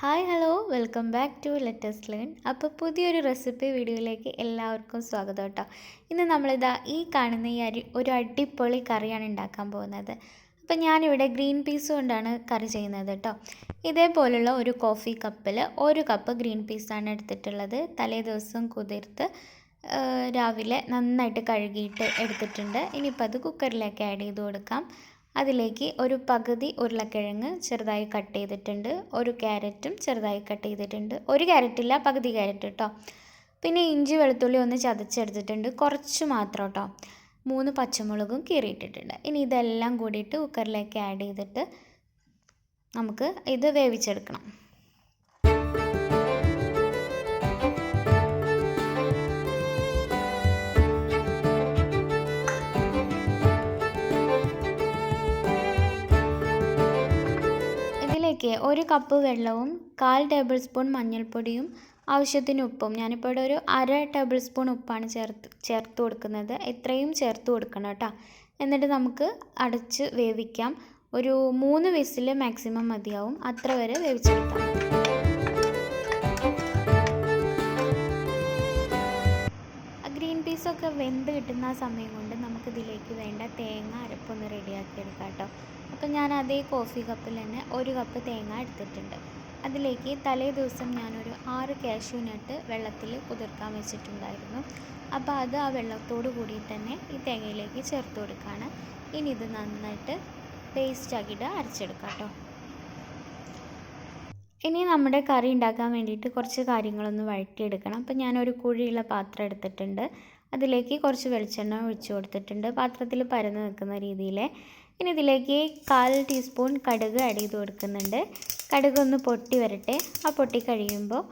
Hi hello. Welcome back to let's learn. അപ്പോൾ പുതിയൊരു recipe വീഡിയോയിലേക്ക് എല്ലാവർക്കും സ്വാഗതം കേട്ടോ. ഇന്ന് നമ്മളിതാ ഈ കാണുന്ന ഈ അരി ഒരു അടിപൊളി കറിയാണ് ഉണ്ടാക്കാൻ പോകുന്നത്. അപ്പോൾ ഞാനിവിടെ ഗ്രീൻ പീസ് കൊണ്ടാണ് കറി ചെയ്യുന്നത് കേട്ടോ. ഇതേപോലുള്ള ഒരു കോഫി കപ്പിൽ ഒരു കപ്പ് ഗ്രീൻ പീസാണ് എടുത്തിട്ടുള്ളത്. തലേ ദിവസം കുതിർത്ത് രാവിലെ നന്നായിട്ട് കഴുകിയിട്ട് എടുത്തിട്ടുണ്ട്. ഇനിയിപ്പോൾ അത് കുക്കറിലേക്ക് ആഡ് ചെയ്ത് കൊടുക്കാം. അതിലേക്ക് ഒരു പകുതി ഉരുളക്കിഴങ്ങ് ചെറുതായി കട്ട് ചെയ്തിട്ടുണ്ട് ഒരു ക്യാരറ്റും ചെറുതായി കട്ട് ചെയ്തിട്ടുണ്ട്. ഒരു ക്യാരറ്റ് ഇല്ല പകുതി ക്യാരറ്റ് കേട്ടോ പിന്നെ ഇഞ്ചി വെളുത്തുള്ളി ഒന്ന് ചതച്ചെടുത്തിട്ടുണ്ട്. കുറച്ച് മാത്രം കേട്ടോ മൂന്ന് പച്ചമുളകും കീറിയിട്ടിട്ടുണ്ട്. ഇനി ഇതെല്ലാം കൂടിയിട്ട് കുക്കറിലേക്ക് ആഡ് ചെയ്തിട്ട് നമുക്ക് ഇത് വേവിച്ചെടുക്കണം. ഇതിലേക്ക് ഒരു കപ്പ് വെള്ളവും കാൽ ടേബിൾ സ്പൂൺ മഞ്ഞൾപ്പൊടിയും ആവശ്യത്തിന് ഉപ്പും. ഞാനിപ്പോൾ ഇവിടെ ഒരു അര ടേബിൾ സ്പൂൺ ഉപ്പാണ് ചേർത്ത് ചേർത്ത് കൊടുക്കുന്നത്. ഇത്രയും ചേർത്ത് കൊടുക്കണം കേട്ടോ. എന്നിട്ട് നമുക്ക് അടച്ച് വേവിക്കാം. ഒരു മൂന്ന് വിസിൽ മാക്സിമം മതിയാവും. അത്ര വരെ വേവിച്ചെടുക്കാം പീസൊക്കെ വെന്ത് കിട്ടുന്ന ആ സമയം കൊണ്ട് നമുക്ക് ഇതിലേക്ക് വേണ്ട തേങ്ങ അരപ്പൊന്ന് റെഡിയാക്കി എടുക്കാം കേട്ടോ അപ്പം ഞാൻ അതേ കോഫി കപ്പിൽ തന്നെ ഒരു കപ്പ് തേങ്ങ എടുത്തിട്ടുണ്ട്. അതിലേക്ക് തലേ ദിവസം ഞാനൊരു ആറ് കാഷ്യൂ നട്ട് വെള്ളത്തിൽ കുതിർക്കാൻ വെച്ചിട്ടുണ്ടായിരുന്നു. അപ്പോൾ അത് ആ വെള്ളത്തോട് കൂടി തന്നെ ഈ തേങ്ങയിലേക്ക് ചേർത്ത് കൊടുക്കുകയാണ് ഇനി ഇത് നന്നായിട്ട് പേസ്റ്റ് ആക്കിയിട്ട് അരച്ചെടുക്കാം കേട്ടോ ഇനി നമ്മുടെ കറി ഉണ്ടാക്കാൻ വേണ്ടിയിട്ട് കുറച്ച് കാര്യങ്ങളൊന്ന് വഴറ്റിയെടുക്കണം. അപ്പം ഞാനൊരു കുഴിയുള്ള പാത്രം എടുത്തിട്ടുണ്ട്. അതിലേക്ക് കുറച്ച് വെളിച്ചെണ്ണ ഒഴിച്ചു കൊടുത്തിട്ടുണ്ട്. പാത്രത്തിൽ പരന്ന് നിൽക്കുന്ന രീതിയിൽ ഇനി ഇതിലേക്ക് കാൽ ടീസ്പൂൺ കടുക് ആഡ് ചെയ്ത് കൊടുക്കുന്നുണ്ട്. കടുക് ഒന്ന് പൊട്ടി വരട്ടെ. ആ പൊട്ടി കഴിയുമ്പോൾ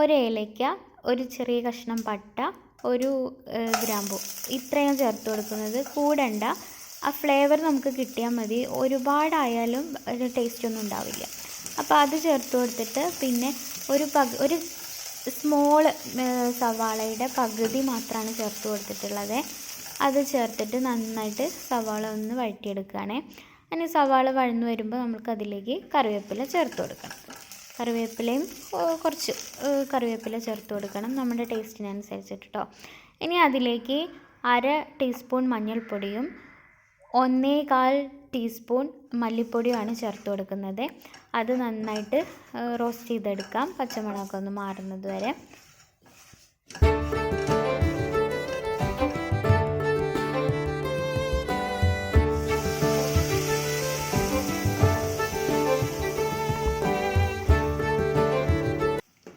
ഒരു ഏലയ്ക്ക ഒരു ചെറിയ കഷ്ണം പട്ട ഒരു ഗ്രാമ്പു. ഇത്രയും ചേർത്ത് കൊടുക്കുന്നത്. കൂടണ്ട. ആ ഫ്ലേവർ നമുക്ക് കിട്ടിയാൽ മതി. ഒരുപാടായാലും ഒരു ടേസ്റ്റ് ഒന്നും ഉണ്ടാവില്ല. അപ്പോൾ അത് ചേർത്ത് കൊടുത്തിട്ട് പിന്നെ ഒരു പക ഒരു സ്മോൾ സവാളയുടെ പകുതി മാത്രമാണ് ചേർത്ത് കൊടുത്തിട്ടുള്ളത്. അത് ചേർത്തിട്ട് നന്നായിട്ട് സവാള ഒന്ന് വഴറ്റിയെടുക്കുകയാണേ. അതിന് സവാള വഴന്നു വരുമ്പോൾ നമുക്ക് അതിലേക്ക് കറിവേപ്പില ചേർത്ത് കൊടുക്കണം. കറിവേപ്പിലയും കുറച്ച് കറിവേപ്പില ചേർത്ത് കൊടുക്കണം നമ്മുടെ ടേസ്റ്റിനനുസരിച്ചിട്ട് കേട്ടോ ഇനി അതിലേക്ക് അര ടീസ്പൂൺ മഞ്ഞൾപ്പൊടിയും ഒന്നേകാൽ ടീസ്പൂൺ മല്ലിപ്പൊടിയുമാണ് ചേർത്ത് കൊടുക്കുന്നത്. അത് നന്നായിട്ട് റോസ്റ്റ് ചെയ്തെടുക്കാം. പച്ചമുളകൊക്കെ ഒന്ന് മാറുന്നത് വരെ.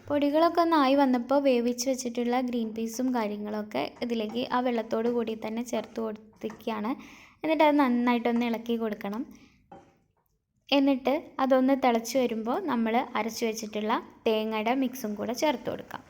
പൊടികളൊക്കെ ഒന്ന് ആയി വന്നപ്പോൾ വേവിച്ച് വെച്ചിട്ടുള്ള ഗ്രീൻ പീസും കാര്യങ്ങളൊക്കെ ഇതിലേക്ക് ആ വെള്ളത്തോട് കൂടി തന്നെ ചേർത്ത് കൊടുത്തിരിക്കുകയാണ്. എന്നിട്ട് അത് നന്നായിട്ടൊന്ന് ഇളക്കി കൊടുക്കണം. എന്നിട്ട് അതൊന്ന് തിളച്ച് വരുമ്പോൾ നമ്മൾ അരച്ച് വെച്ചിട്ടുള്ള തേങ്ങയുടെ മിക്സും കൂടെ ചേർത്ത് കൊടുക്കാം.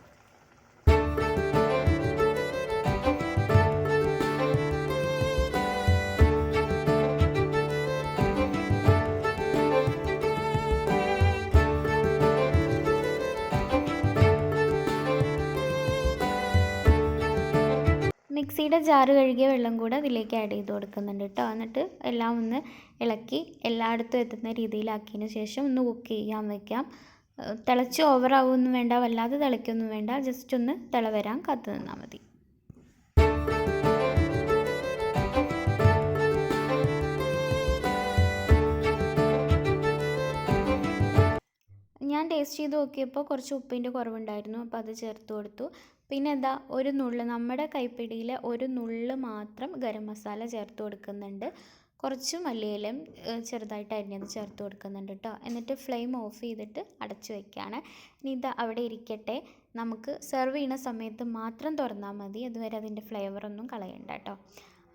മിക്സിയുടെ ജാറ് കഴുകിയ വെള്ളം കൂടെ അതിലേക്ക് ആഡ് ചെയ്ത് കൊടുക്കുന്നുണ്ട് കേട്ടോ എന്നിട്ട് എല്ലാം ഒന്ന് ഇളക്കി എല്ലായിടത്തും എത്തുന്ന രീതിയിലാക്കിയതിന് ശേഷം ഒന്ന് കുക്ക് ചെയ്യാൻ വയ്ക്കാം തിളച്ച് ഓവറാവുമൊന്നും വേണ്ട വല്ലാതെ തിളയ്ക്കൊന്നും വേണ്ട. ജസ്റ്റ് ഒന്ന് തിള വരാൻ കാത്തു നിന്നാൽ മതി. ഞാൻ ടേസ്റ്റ് ചെയ്ത് നോക്കിയപ്പോൾ കുറച്ച് ഉപ്പിന്റെ കുറവുണ്ടായിരുന്നു. അപ്പോൾ അത് ചേർത്ത് കൊടുത്തു. പിന്നെ എന്താ ഒരു നുള്ള് നമ്മുടെ കൈപ്പിടിയിൽ ഒരു നുള്ള് മാത്രം ഗരം മസാല ചേർത്ത് കൊടുക്കുന്നുണ്ട്. കുറച്ച് മല്ലിയിലയും ഏഹ്, ചെറുതായിട്ട് അരിഞ്ഞത് ചേർത്ത് കൊടുക്കുന്നുണ്ട് കേട്ടോ എന്നിട്ട് ഫ്ലെയിം ഓഫ് ചെയ്തിട്ട് അടച്ചു വയ്ക്കുകയാണ് ഇനി ഇത് അവിടെ ഇരിക്കട്ടെ. നമുക്ക് സെർവ് ചെയ്യുന്ന സമയത്ത് മാത്രം തുറന്നാൽ മതി. അതുവരെ അതിന്റെ ഫ്ലേവറൊന്നും കളയണ്ട കേട്ടോ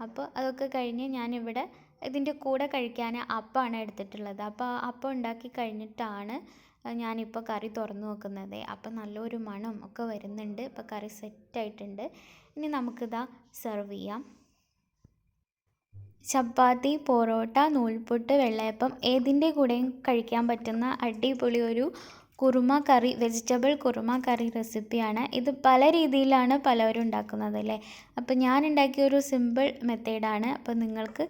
അപ്പോൾ അതൊക്കെ കഴിഞ്ഞ് ഞാനിവിടെ ഇതിന്റെ കൂടെ കഴിക്കാൻ അപ്പമാണ് എടുത്തിട്ടുള്ളത്. അപ്പോൾ അപ്പം ഉണ്ടാക്കി കഴിഞ്ഞിട്ടാണ് ഞാനിപ്പോൾ കറി തുറന്നു നോക്കുന്നത്. അപ്പം നല്ലൊരു മണം ഒക്കെ വരുന്നുണ്ട്. ഇപ്പോൾ കറി സെറ്റായിട്ടുണ്ട്. ഇനി നമുക്കിതാ സെർവ് ചെയ്യാം. ചപ്പാത്തി പൊറോട്ട നൂൽപുട്ട് വെള്ളയപ്പം ഏതിന്റെ കൂടെയും കഴിക്കാൻ പറ്റുന്ന അടിപൊളി ഒരു kurma curry vegetable kurma curry റെസിപ്പിയാണ് ഇത് പല രീതിയിലാണ് പലവരും ഉണ്ടാക്കുന്നത് അല്ലേ? അപ്പോൾ ഞാൻ ഉണ്ടാക്കിയ ഒരു സിമ്പിൾ മെത്തേഡാണ് അപ്പോൾ നിങ്ങൾക്ക്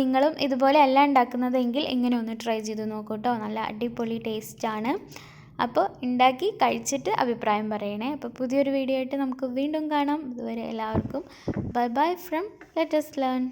നിങ്ങളും ഇതുപോലെ അല്ല ഉണ്ടാക്കുന്നതെങ്കിൽ ഇങ്ങനെ ഒന്ന് ട്രൈ ചെയ്ത് നോക്കൂ കേട്ടോ നല്ല അടിപൊളി ടേസ്റ്റാണ് അപ്പോൾ ഉണ്ടാക്കി കഴിച്ചിട്ട് അഭിപ്രായം പറയണേ. അപ്പോൾ പുതിയൊരു വീഡിയോ ആയിട്ട് നമുക്ക് വീണ്ടും കാണാം. ഇതുവരെ എല്ലാവർക്കും bye bye from let's learn